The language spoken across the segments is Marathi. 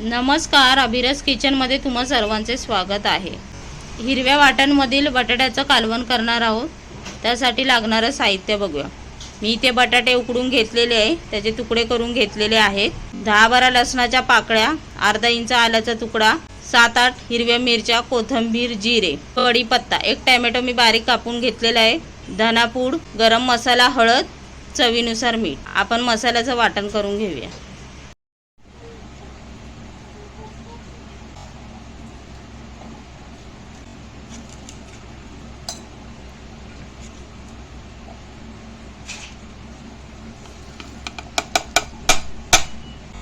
नमस्कार अभिरस किचनमध्ये तुम्हा सर्वांचे स्वागत आहे. हिरव्या वाटांमधील बटाट्याचं कालवण करणार आहोत. त्यासाठी लागणारं साहित्य बघूया. मी इथे बटाटे उकडून घेतलेले आहे. त्याचे तुकडे करून घेतलेले आहेत. दहा बारा लसणाच्या पाकळ्या अर्धा इंच आल्याचा तुकडा सात आठ हिरव्या मिरच्या कोथिंबीर जिरे कढीपत्ता एक टॅमॅटो मी बारीक कापून घेतलेला आहे. धनापूड गरम मसाला हळद चवीनुसार मीठ. आपण मसाल्याचं वाटण करून घेऊया.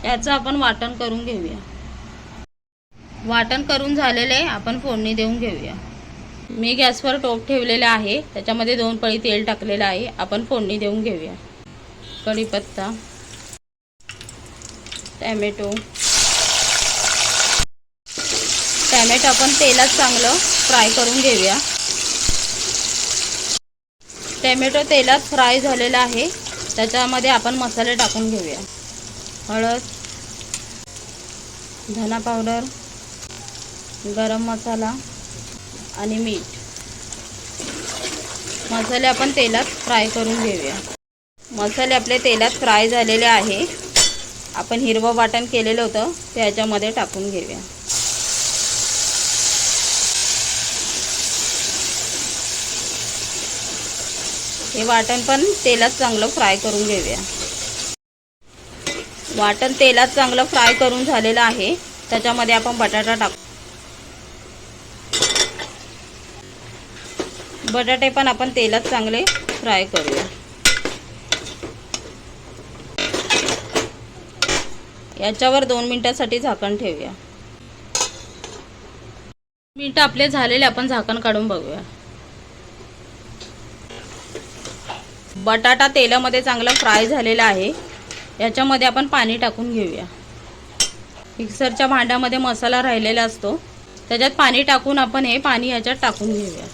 याचं आपण वाटण करून घेऊया. वाटण करून झालेलं आहे आपण फोडणी देऊन घेऊया. मी गॅसवर टोप ठेवलेला आहे. त्याच्यामध्ये दोन पळी तेल टाकलेलं आहे. आपण फोडणी देऊन घेऊया. कढीपत्ता टॅमॅटो. टॅमॅटो आपण तेलात चांगलं फ्राय करून घेऊया. टॅमॅटो तेलात फ्राय झालेला आहे. त्याच्यामध्ये आपण मसाले टाकून घेऊया. हळद धना पावडर गरम मसाला आणि मीठ. मसाले आपण तेलात फ्राय करून घेऊया. मसाले आपले तेलात फ्राय झालेले आहे. आपण हिरवं वाटण केलेलं होतं ते ह्याच्यामध्ये टाकून घेऊया. हे वाटण पण तेलात चांगलं फ्राय करून घेऊया. वाटण तेलात चांगलं फ्राय करून झालेलं आहे. त्याच्यामध्ये आपण बटाटा टाकू बटाटे पण आपण तेलात चांगले फ्राय करूया. याच्यावर दोन मिनिटासाठी झाकण ठेवूया. मिनटं आपले झालेले आपण झाकण काढून बघूया. बटाटा तेलामध्ये चांगला फ्राय झालेला आहे. याच्यामध्ये आपण पाणी टाकून घेऊया. मिक्सरच्या भांड्यामध्ये मसाला राहिलेला असतो. त्याच्यात पाणी टाकून आपण हे पाणी ह्याच्यात टाकून घेऊया.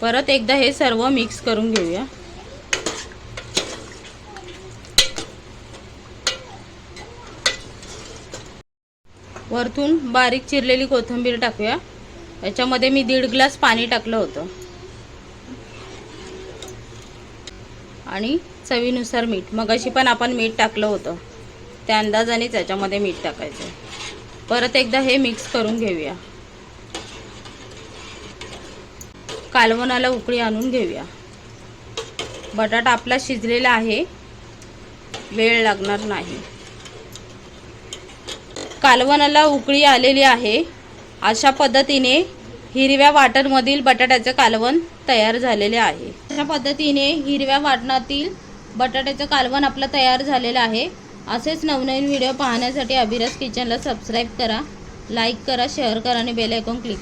परत एकदा हे सर्व मिक्स करून घेऊया. वरतून बारीक चिरलेली कोथिंबीर टाकूया. याच्यामध्ये मी दीड ग्लास पाणी टाकलं होतं. आणि चवीनुसार मीठ. मगाशी पण आपण मीठ टाकलं होतं. त्या अंदाजानेच त्याच्यामध्ये मीठ टाकायचं. परत एकदा हे मिक्स करून घेऊया. कालवणाला उकळी आणून घेऊया. बटाटा आपला शिजलेला आहे. वेळ लागणार नाही. कालवणाला उकळी आलेली आहे. अशा पद्धतीने हिरव्या वाटणमधील बटाट्याचं कालवण तयार झालेले आहे. अशा पद्धतीने हिरव्या वाटणातील बटाट्याचं कालवण आपलं तयार झालेलं आहे. असेच नवनवीन व्हिडिओ पाहण्यासाठी अभिरस किचनला सबस्क्राईब करा लाईक करा शेअर करा आणि बेल आयकॉन क्लिक करा.